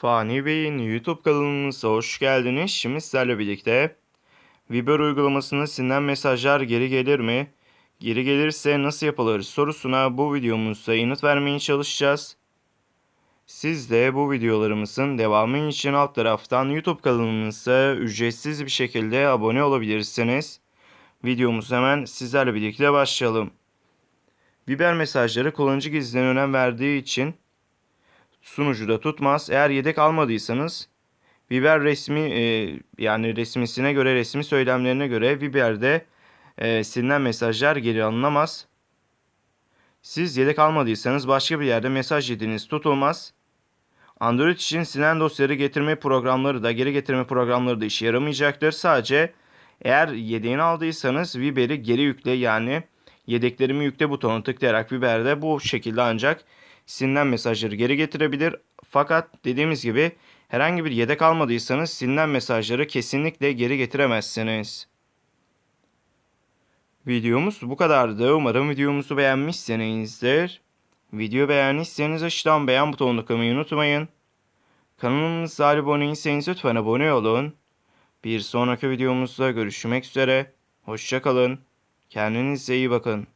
Fani Bey'in YouTube kanalımıza hoş geldiniz. Şimdi sizlerle birlikte Viber uygulamasında silinen mesajlar geri gelir mi? Geri gelirse nasıl yapılır sorusuna bu videomuzda yanıt vermeye çalışacağız. Siz de bu videolarımızın devamı için alt taraftan YouTube kanalımıza ücretsiz bir şekilde abone olabilirsiniz. Videomuz hemen sizlerle birlikte başlayalım. Viber mesajları kullanıcı gizliliğine önem verdiği için sunucuda tutmaz. Eğer yedek almadıysanız Viber resmi e, yani resmisine göre resmi söylemlerine göre Viber'de e, silinen mesajlar geri alınamaz. Siz yedek almadıysanız başka bir yerde mesaj yediğiniz tutulmaz. Android için silinen dosyaları getirme programları da geri getirme programları da işe yaramayacaktır. Sadece eğer yedeğini aldıysanız Viber'i geri yükle yani yedeklerimi yükle butonuna tıklayarak Viber'de bu şekilde ancak silinen mesajları geri getirebilir. Fakat dediğimiz gibi herhangi bir yedek almadıysanız silinen mesajları kesinlikle geri getiremezsiniz. Videomuz bu kadardı. Umarım videomuzu beğenmişsinizdir. Video beğendiyseniz aşağıdan beğen butonuna tıklamayı unutmayın. Kanalımıza abone değilseniz lütfen abone olun. Bir sonraki videomuzda görüşmek üzere. Hoşçakalın. Kendinize iyi bakın.